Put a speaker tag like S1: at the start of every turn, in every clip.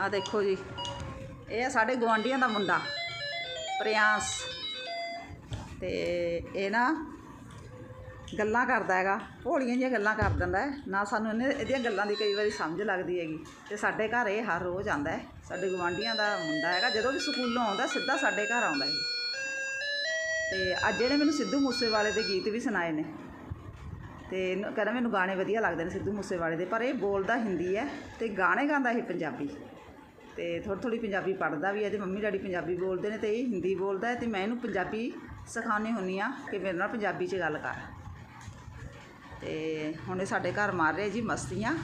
S1: ਆ ਦੇਖੋ ਜੀ। ਇਹ ਆ ਸਾਡੇ ਗਵਾਂਢੀਆਂ ਦਾ ਮੁੰਡਾ, ਪ੍ਰਿਆਸ। ਤੇ ਇਹ ਨਾ ਗੱਲਾਂ ਕਰਦਾ ਹੈਗਾ, ਭੋਲੀਆਂ ਜਿਹੀਆਂ ਗੱਲਾਂ ਕਰ ਦਿੰਦਾ ਹੈ। ਨਾ ਸਾਨੂੰ ਇਹਨੇ ਇਹਦੀਆਂ ਗੱਲਾਂ ਦੀ ਕਈ ਵਾਰੀ ਸਮਝ ਲੱਗਦੀ ਹੈਗੀ। ਤੇ ਸਾਡੇ ਘਰ ਇਹ ਹਰ ਰੋਜ਼ ਆਉਂਦਾ ਹੈ। ਸਾਡੇ ਗਵਾਂਢੀਆਂ ਦਾ ਮੁੰਡਾ ਹੈਗਾ, ਜਦੋਂ ਵੀ ਸਕੂਲੋਂ ਆਉਂਦਾ, ਸਿੱਧਾ ਸਾਡੇ ਘਰ ਆਉਂਦਾ ਇਹ। ਤੇ ਅੱਜ ਇਹਨੇ ਮੈਨੂੰ ਸਿੱਧੂ ਮੂਸੇਵਾਲੇ ਦੇ ਗੀਤ ਵੀ ਸੁਣਾਏ ਨੇ। ਤੇ ਇਹਨੂੰ- ਕਹਿੰਦਾ ਮੈਨੂੰ ਗਾਣੇ ਵਧੀਆ ਲੱਗਦੇ ਨੇ ਸਿੱਧੂ ਮੂਸੇਵਾਲੇ ਦੇ, ਪਰ ਇਹ ਬੋਲਦਾ ਹਿੰਦੀ ਹੈ ਤੇ ਗਾਣੇ ਗਾਉਂਦਾ ਇਹ ਪੰਜਾਬੀ। ਤੇ ਥੋੜ੍ਹੀ ਥੋੜ੍ਹੀ ਪੰਜਾਬੀ ਪੜ੍ਹਦਾ ਵੀ ਹੈ ਤੇ ਮੰਮੀ ਡੈਡੀ ਪੰਜਾਬੀ ਬੋਲਦੇ ਨੇ ਤੇ ਇਹ ਹਿੰਦੀ ਬੋਲਦਾ ਹੈ ਤੇ ਮੈਂ ਇਹਨੂੰ ਪੰਜਾਬੀ ਸਿਖਾਉਂਦੀ ਹੁੰਦੀ ਆ ਕਿ ਮੇਰੇ ਨਾਲ ਪੰਜਾਬੀ 'ਚ ਗੱਲ ਕਰ। ਤੇ ਹੁਣ ਇਹ ਸਾਡੇ ਘਰ ਮਾਰ ਰਿਹਾ ਜੀ ਮਸਤੀਆਂ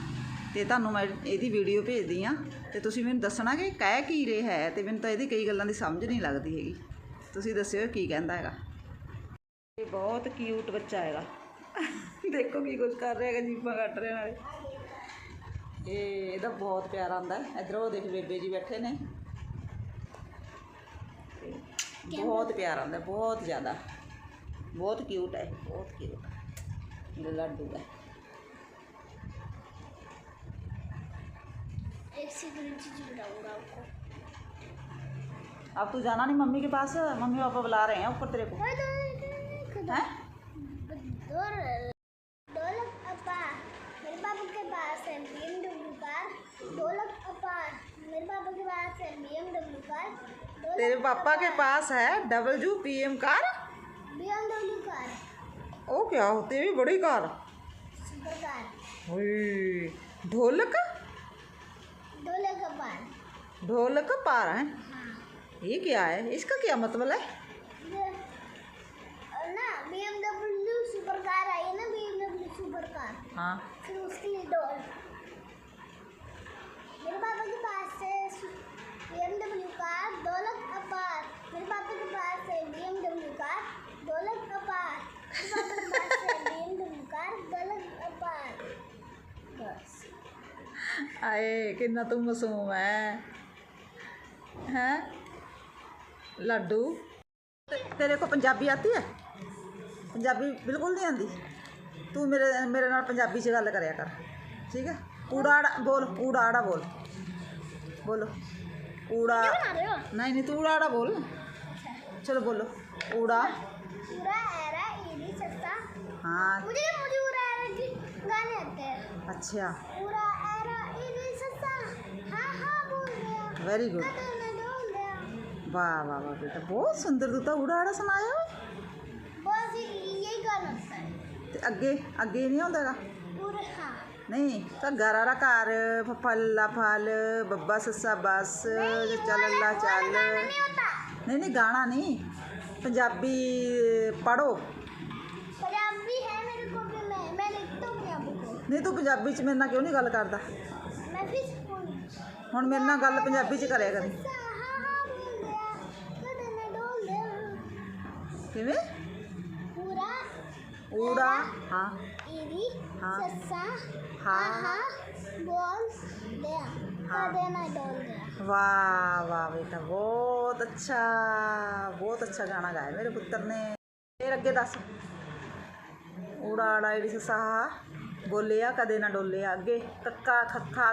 S1: ਤੇ ਤੁਹਾਨੂੰ ਮੈਂ ਇਹਦੀ ਵੀਡੀਓ ਭੇਜਦੀ ਆ ਤੇ ਤੁਸੀਂ ਮੈਨੂੰ ਦੱਸਣਾ ਕਿ ਕਹਿ ਕੀ ਰਿਹਾ ਹੈ ਤੇ ਮੈਨੂੰ ਤਾਂ ਇਹਦੀ ਕਈ ਗੱਲਾਂ ਦੀ ਸਮਝ ਨਹੀਂ ਲੱਗਦੀ ਹੈਗੀ। ਤੁਸੀਂ ਦੱਸਿਓ ਕੀ ਕਹਿੰਦਾ ਹੈਗਾ। ਇਹ ਬਹੁਤ ਕਿਊਟ ਬੱਚਾ ਹੈਗਾ। ਦੇਖੋ ਕੀ ਕੁਝ ਕਰ ਰਿਹਾ ਹੈਗਾ ਜੀਪਾਂ ਕੱਟ ਰਿਹਾ ਨਾਲੇ। ਇਹ ਇਹਦਾ ਬਹੁਤ ਪਿਆਰ ਆਉਂਦਾ ਹੈ ਇਧਰ ਉਹ ਦੇਖ ਬੇਬੇ ਜੀ ਬੈਠੇ ਨੇ ਤੇ ਬਹੁਤ ਪਿਆਰ ਆਉਂਦਾ ਬਹੁਤ ਜ਼ਿਆਦਾ ਬਹੁਤ ਕਿਊਟ ਹੈ ਬਹੁਤ ਕਿਊਟ ਮੇਰਾ ਲੱਡੂ ਹੈ
S2: एक सेकंड चीज बताऊंगा आपको
S1: अब तू जाना नहीं मम्मी के पास मम्मी पापा बुला रहे हैं ऊपर तेरे को
S2: हाँ,
S1: तेरे पापा के पास है डबल जू पी एम कार। ओ क्या होती है बड़ी कार? ढोलक?
S2: ढोलक अपा
S1: ढोलक पार है?
S2: हाँ।
S1: ये क्या है? इसका क्या मतलब है?
S2: ना BMW सुपर कार आई है ना BMW सुपर कार।
S1: हाँ।
S2: फिर उसके लिए डॉल मेरे पापा के पास है BMW कार दौलत अपार मेरे पापा के पास है BMW कार दौलत अपार मेरे पापा के पास है BMW कार दौलत अपार बस
S1: आए कितना तू मासूम है हैं? लड्डू? तेरे को पंजाबी आती है पंजाबी बिल्कुल नहीं आती तू मेरे मेरे नाल पंजाबी च गल करया कर। ठीक है ऊड़ा आड़ा बोल ऊड़ा आड़ा बोल। बोलो। ऊड़ा नहीं नहीं तू आड़ा बोल। चलो बोलो। ऊड़ा हाँ
S2: के हैं।
S1: अच्छा
S2: पूरा एरा ईडी सस्ता हाँ हाँ बोल गया
S1: वेरी गुड
S2: कदम में डोल गया
S1: वाह वाह वाह बेटा बहुत सुंदर तू तो ऊड़ा आड़ा सुनाया हो
S2: बस यही गाना होता है
S1: ਤੇ ਅੱਗੇ ਅੱਗੇ ਨਹੀਂ ਆਉਂਦਾਗਾ
S2: पूरे हाँ
S1: ਨਹੀਂ ਤਾਂ ਗਾਰਾ ਘਰ ਫੱਲਾ ਫਲ ਬੱਬਾ ਸੱਸਾ ਬਸ ਚੱਲ ਅੱਲਾ ਚੱਲ
S2: नहीं होता
S1: ਨਹੀਂ ਨਹੀਂ ਗਾਣਾ ਨਹੀਂ ਪੰਜਾਬੀ ਪੜੋ
S2: पंजाबी है मेरे को भी मैं मैं लिखता हूँ पंजाबी को
S1: ਨਹੀਂ ਤੂੰ ਪੰਜਾਬੀ ਚ ਮੇਰੇ ਨਾਲ ਕਿਉਂ ਨਹੀਂ ਗੱਲ ਕਰਦਾ
S2: मैं फिर बोलूँ
S1: ਹੁਣ ਮੇਰੇ ਨਾਲ ਗੱਲ ਪੰਜਾਬੀ ਚ ਕਰਿਆ ਕਰੀ
S2: हाँ हाँ बोल गया कदम में डोल गया
S1: ਕਿਵੇਂ
S2: पूरा
S1: ਊੜਾ ਹਾਂ
S2: ईडी
S1: हाँ।
S2: सस्सा
S1: हाँ।
S2: हाँ हाँ बोल गया
S1: हाँ।
S2: कदम में डोल गया
S1: वाह वाह बेटा बहुत अच्छा बहुत अच्छा गाना गाया मेरे पुत्र ने ਫਿਰ ਅੱਗੇ ਦੱਸ ਊੜਾ ਆੜਾ ਈੜੀ ਸੱਸਾ ਹਾ ਬੋਲਿਆ ਕਦੇ ਨਾ ਡੋਲਿਆ ਅੱਗੇ ਕੱਕਾ ਖੱਖਾ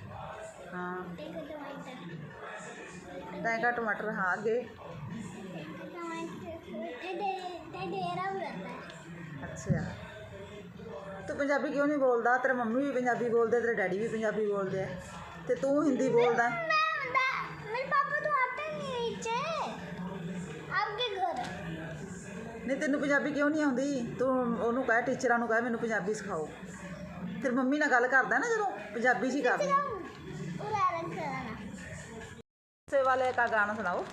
S2: टेंगा
S1: ਹਾਂ
S2: टेंगा टमाटर
S1: ਟੈਂਕਾ ਟਮਾਟਰ ਹਾਂ ਅੱਗੇ
S2: ढेरा रहता है
S1: ਅੱਛਾ ਤੂੰ ਪੰਜਾਬੀ ਕਿਉਂ ਨਹੀਂ ਬੋਲਦਾ ਤੇਰੇ ਮੰਮੀ ਵੀ ਪੰਜਾਬੀ ਬੋਲਦੇ ਤੇਰੇ ਡੈਡੀ ਵੀ ਪੰਜਾਬੀ ਬੋਲਦੇ ਆ ਤੇ ਤੂੰ ਹਿੰਦੀ ਬੋਲਦਾ ਹੈ।
S2: मैं दा- मेरे पापा तो आते नहीं नीचे आपके घर
S1: ਨਹੀਂ ਤੈਨੂੰ ਪੰਜਾਬੀ ਕਿਉਂ ਨਹੀਂ ਆਉਂਦੀ ਤੂੰ ਉਹਨੂੰ ਕਹਿ ਟੀਚਰਾਂ ਨੂੰ ਕਹਿ ਮੈਨੂੰ ਪੰਜਾਬੀ ਸਿਖਾਓ ਫਿਰ ਮੰਮੀ ਨਾਲ ਗੱਲ ਕਰਦਾ ਨਾ ਜਦੋਂ ਪੰਜਾਬੀ 'ਚ ਹੀ ਕਰਦੀ ਸੇ ਵਾਲੇ ਦਾ ਗਾਣਾ ਸੁਣਾਓ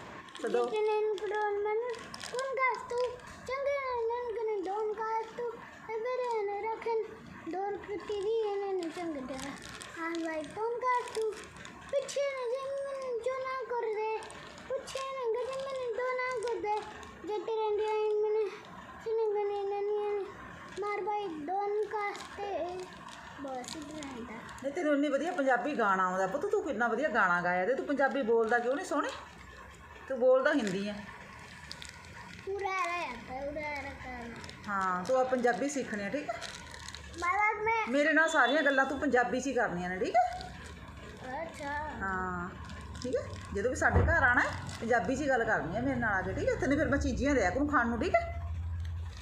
S1: ਸਦੋ
S2: Kenen kudon man kun gas tu change nan kene don gas tu
S1: ਤੇ ਤੈਨੂੰ ਇੰਨੀ ਵਧੀਆ ਪੰਜਾਬੀ ਗਾਣਾ ਆਉਂਦਾ ਪੁੱਤ ਤੂੰ ਕਿੰਨਾ ਵਧੀਆ ਗਾਣਾ ਗਾਇਆ ਤੇ ਤੂੰ ਪੰਜਾਬੀ ਬੋਲਦਾ ਕਿਉਂ ਨਹੀਂ ਸੋਹਣੇ ਤੂੰ ਬੋਲਦਾ ਹਿੰਦੀ ਹੈ
S2: पूरा रहा जाता है पूरा रखा
S1: ਹਾਂ ਤੂੰ ਆ ਪੰਜਾਬੀ ਸਿੱਖਣੀ ਹੈ ਠੀਕ ਹੈ
S2: बाद में
S1: ਮੇਰੇ ਨਾਲ ਸਾਰੀਆਂ ਗੱਲਾਂ ਤੂੰ ਪੰਜਾਬੀ 'ਚ ਹੀ ਕਰਨੀਆਂ ਨੇ ਠੀਕ ਹੈ
S2: अच्छा
S1: ਹਾਂ ਠੀਕ ਹੈ ਜਦੋਂ ਵੀ ਸਾਡੇ ਘਰ ਆਣਾ ਹੈ ਪੰਜਾਬੀ 'ਚ ਹੀ ਗੱਲ ਕਰਨੀ ਹੈ ਮੇਰੇ ਨਾਲ ਆ ਕੇ ਠੀਕ ਹੈ ਤੈਨੂੰ ਫਿਰ ਮੈਂ ਚੀਜ਼ੀਆਂ ਦਿਆ ਕਰੂੰ ਖਾਣ ਨੂੰ ਠੀਕ ਹੈ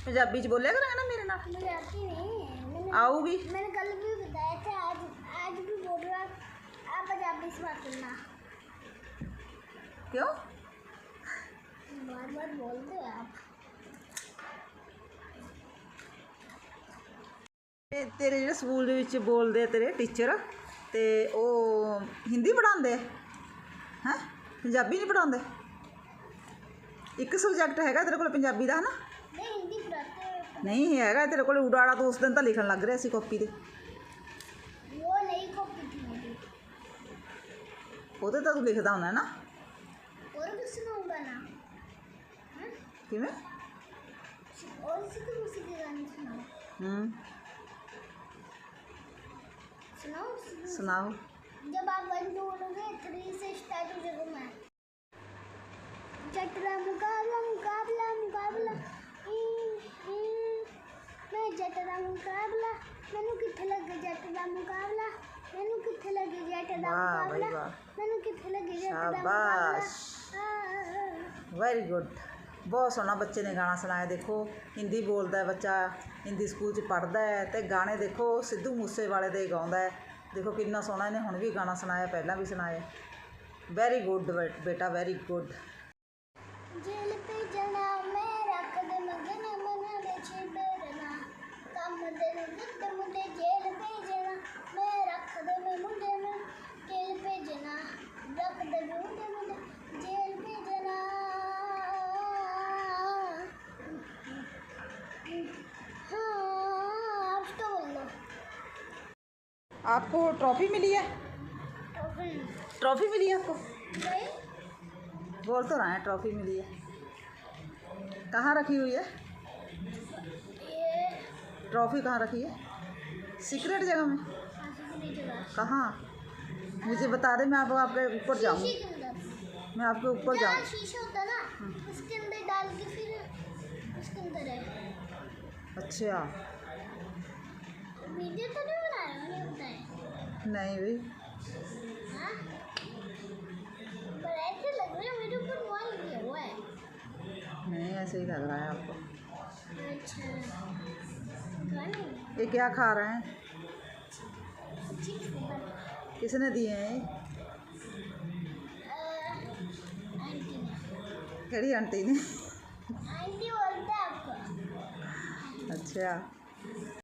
S1: ਪੰਜਾਬੀ 'ਚ ਬੋਲਿਆ ਕਰਾਂਗਾ ਨਾ ਮੇਰੇ ਨਾਲ
S2: मुझे आती नहीं है मैंने
S1: ਆਊਗੀ
S2: मैंने कल भी बताया था आप पंजाबी से बात करना
S1: ਕਿਉਂ
S2: बार बार बोलते हो आप
S1: ਤੇ ਤੇਰੇ ਜਿਹੜੇ ਸਕੂਲ ਦੇ ਵਿੱਚ ਬੋਲਦੇ ਆ ਤੇਰੇ ਟੀਚਰ ਤੇ ਉਹ ਹਿੰਦੀ ਪੜ੍ਹਾਉਂਦੇ ਆ ਹੈ ਪੰਜਾਬੀ ਨਹੀਂ ਪੜ੍ਹਾਉਂਦੇ ਇੱਕ ਸਬਜੈਕਟ ਹੈਗਾ ਤੇਰੇ ਕੋਲ ਪੰਜਾਬੀ ਦਾ ਹਨਾ
S2: नहीं हिंदी पढ़ाते हो
S1: ਨਹੀਂ ਹੈਗਾ ਤੇਰੇ ਕੋਲ ਉਡਾੜਾ ਤੋਂ ਉਸ ਦਿਨ ਤਾਂ ਲਿਖਣ ਲੱਗ ਰਿਹਾ ਸੀ ਕਾਪੀ ਤੇ
S2: ಓದೋದು ಅದು ಲಿಖದ ಅವನ ಕಿಮೆ सुनाओ। जब आप वन टू बोलोगे थ्री से स्टार्ट हो जाएगा मैं। जटरा मुकाबला मुकाबला मुकाबला मैं जटरा मुकाबला मैंने कितना लग गया जटरा मुकाबला ਮੈਨੂੰ ਕਿੱਥੇ ਲੱਗੀ ਜੱਟ
S1: ਦਾ ਵਾਹ
S2: ਬਈ
S1: ਵਾਹ
S2: ਮੈਨੂੰ ਕਿੱਥੇ ਲੱਗੀ ਜੱਟ
S1: ਦਾ
S2: ਸ਼ਾਬਾਸ਼
S1: ਵੈਰੀ ਗੁੱਡ ਬਹੁਤ ਸੋਹਣਾ ਬੱਚੇ ਨੇ ਗਾਣਾ ਸੁਣਾਇਆ ਦੇਖੋ ਹਿੰਦੀ ਬੋਲਦਾ ਹੈ ਬੱਚਾ ਹਿੰਦੀ ਸਕੂਲ 'ਚ ਪੜ੍ਹਦਾ ਹੈ ਤੇ ਗਾਣੇ ਦੇਖੋ ਸਿੱਧੂ ਮੂਸੇਵਾਲੇ ਦੇ ਗਾਉਂਦਾ ਹੈ ਦੇਖੋ ਕਿੰਨਾ ਸੋਹਣਾ ਇਹਨੇ ਹੁਣ ਵੀ ਗਾਣਾ ਸੁਣਾਇਆ ਪਹਿਲਾਂ ਵੀ ਸੁਣਾਇਆ ਵੈਰੀ ਗੁੱਡ ਬੇਟਾ ਵੈਰੀ ਗੁੱਡ
S2: ਜੇਲ੍ਹ ਭੇਜਣਾ
S1: आपको ट्रॉफी मिली है? ट्रॉफी मिली है आपको? बोल तो रहा है, ट्रॉफी मिली है। कहाँ रखी हुई है? ट्रॉफी कहाँ रखी है? सीक्रेट जगह में? कहाँ? मुझे बता दे, मैं आप आपके ऊपर जाऊँ। मैं आपके ऊपर जाऊँ।
S2: उसके अंदर डाल के फिर उसके अंदर
S1: अच्छा।
S2: वीडियो तो नहीं बना रहे बताया।
S1: नहीं भाई
S2: हाँ? पर ऐसे लग रहा है मेरे ऊपर लिया हुआ है।
S1: नहीं ऐसे ही लग रहा है आपको।
S2: अच्छा।
S1: ये क्या खा रहे हैं? किसने दिए हैं ये?
S2: आंटी ने। 对
S1: 呀